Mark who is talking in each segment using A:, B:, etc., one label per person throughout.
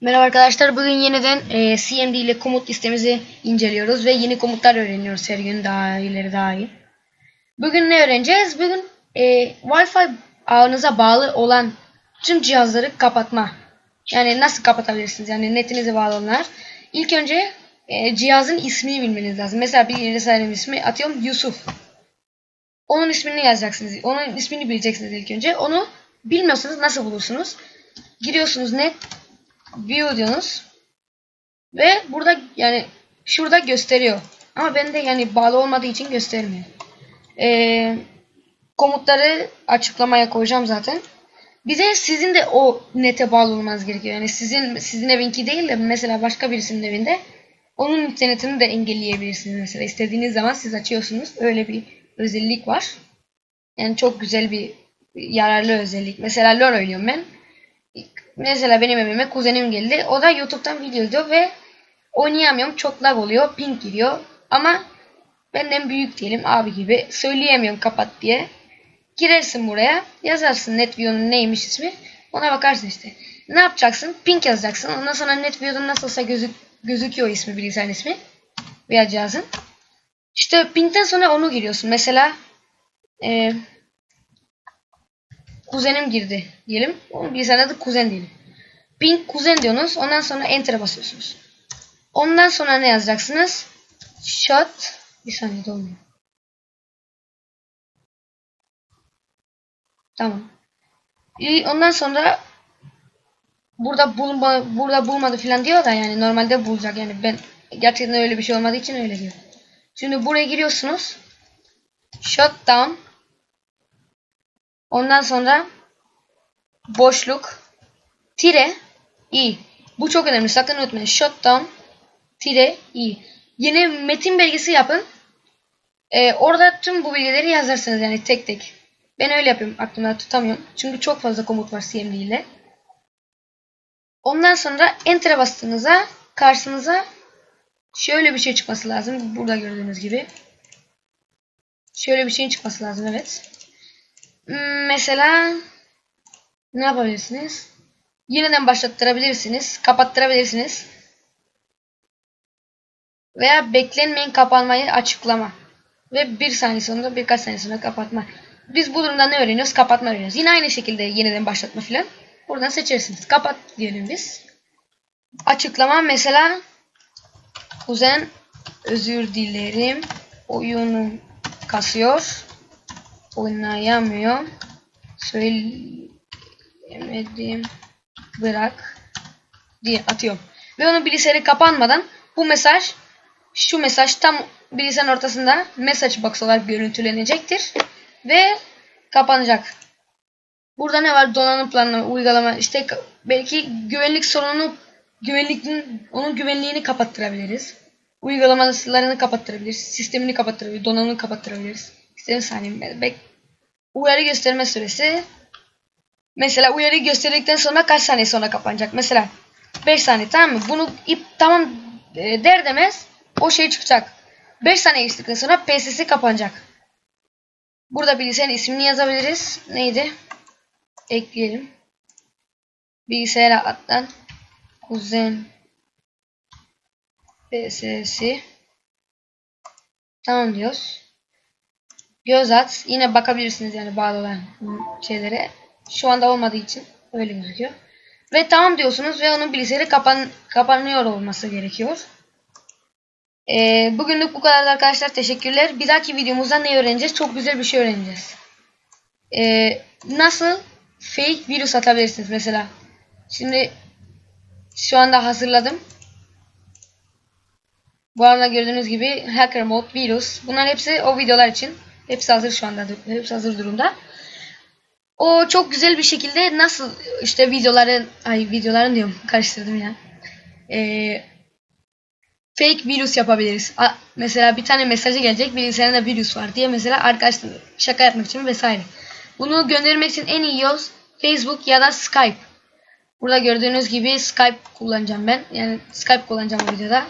A: Merhaba arkadaşlar. Bugün yeniden e, CMD ile komut listemizi inceliyoruz ve yeni komutlar öğreniyoruz her gün daha ileri daha iyi. Bugün ne öğreneceğiz? Bugün e, Wi-Fi ağınıza bağlı olan tüm cihazları kapatma. Yani nasıl kapatabilirsiniz? Yani netinize bağlı olanlar. İlk önce e, cihazın ismini bilmeniz lazım. Mesela bir bilgisayarın ismi atıyorum Yusuf. Onun ismini yazacaksınız. Onun ismini bileceksiniz ilk önce. Onu bilmiyorsanız nasıl bulursunuz? Giriyorsunuz net view. Ve burada yani şurada gösteriyor. Ama bende yani bağlı olmadığı için göstermiyor. Ee, komutları açıklamaya koyacağım zaten. Bir de sizin de o nete bağlı olmanız gerekiyor. Yani sizin sizin evinki değil de mesela başka birisinin evinde onun internetini de engelleyebilirsiniz mesela. istediğiniz zaman siz açıyorsunuz. Öyle bir özellik var. Yani çok güzel bir yararlı özellik. Mesela LoL oynuyorum ben. Mesela benim evime kuzenim geldi. O da YouTube'dan video izliyor ve oynayamıyorum. Çok lag oluyor. Ping giriyor. Ama benden büyük diyelim abi gibi. Söyleyemiyorum kapat diye. Girersin buraya. Yazarsın NetView'nun neymiş ismi. Ona bakarsın işte. Ne yapacaksın? Ping yazacaksın. Ondan sonra NetView'un nasılsa gözük gözüküyor ismi bilgisayarın ismi. Veya cihazın. İşte pingden sonra onu giriyorsun. Mesela eee kuzenim girdi diyelim. Onun bilgisayarın adı kuzen diyelim. Ping kuzen diyorsunuz. Ondan sonra enter'a basıyorsunuz. Ondan sonra ne yazacaksınız? Shot bir saniye dolmuyor. Tamam. Ondan sonra burada bulma, burada bulmadı falan diyor da yani normalde bulacak yani ben gerçekten öyle bir şey olmadığı için öyle diyor. Şimdi buraya giriyorsunuz. Shutdown Ondan sonra boşluk tire i. Bu çok önemli. Sakın unutmayın. Shutdown tire i. Yeni metin belgesi yapın. Ee, orada tüm bu bilgileri yazarsınız yani tek tek. Ben öyle yapıyorum. Aklımda tutamıyorum. Çünkü çok fazla komut var CMD ile. Ondan sonra Enter'a bastığınızda karşınıza şöyle bir şey çıkması lazım. Burada gördüğünüz gibi. Şöyle bir şeyin çıkması lazım evet. Hmm, mesela ne yapabilirsiniz? Yeniden başlattırabilirsiniz. Kapattırabilirsiniz. Veya beklenmeyen kapanmayı açıklama. Ve bir saniye sonunda birkaç saniye sonra kapatma. Biz bu durumda ne öğreniyoruz? Kapatma öğreniyoruz. Yine aynı şekilde yeniden başlatma filan. Buradan seçersiniz. Kapat diyelim biz. Açıklama mesela kuzen özür dilerim. Oyunum kasıyor oynayamıyor. Söylemedim. Bırak diye atıyorum. Ve onun bilgisayarı kapanmadan bu mesaj şu mesaj tam bilgisayarın ortasında message box olarak görüntülenecektir. Ve kapanacak. Burada ne var? Donanım planlama, uygulama. işte belki güvenlik sorununu güvenliğin onun güvenliğini kapattırabiliriz. Uygulamalarını kapattırabiliriz. Sistemini kapattırabiliriz. Donanımını kapattırabiliriz. İşte saniye bek uyarı gösterme süresi mesela uyarı gösterdikten sonra kaç saniye sonra kapanacak? Mesela 5 saniye tamam mı? Bunu ip tamam e, der demez o şey çıkacak. 5 saniye geçtikten sonra PSS kapanacak. Burada bilgisayarın ismini yazabiliriz. Neydi? Ekleyelim. Bilgisayara atlan. Kuzen PSS Tamam diyoruz. Göz at. Yine bakabilirsiniz yani bağlı olan şeylere. Şu anda olmadığı için öyle gözüküyor. Ve tamam diyorsunuz ve onun bilgisayarı kapan kapanıyor olması gerekiyor. Ee, bugünlük bu kadar arkadaşlar. Teşekkürler. Bir dahaki videomuzda ne öğreneceğiz? Çok güzel bir şey öğreneceğiz. Ee, nasıl fake virüs atabilirsiniz mesela. Şimdi şu anda hazırladım. Bu arada gördüğünüz gibi hacker mode, virüs. Bunlar hepsi o videolar için. Hepsi hazır şu anda. Hepsi hazır durumda. O çok güzel bir şekilde nasıl işte videoları ay videoların diyorum karıştırdım ya. Ee, fake virüs yapabiliriz. A, mesela bir tane mesajı gelecek bilgisayarında virüs var diye mesela arkadaşlar şaka yapmak için vesaire. Bunu göndermek için en iyi yol Facebook ya da Skype. Burada gördüğünüz gibi Skype kullanacağım ben. Yani Skype kullanacağım o videoda.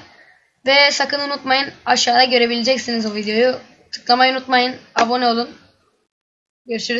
A: Ve sakın unutmayın aşağıda görebileceksiniz o videoyu. Tıklamayı unutmayın. Abone olun. Görüşürüz.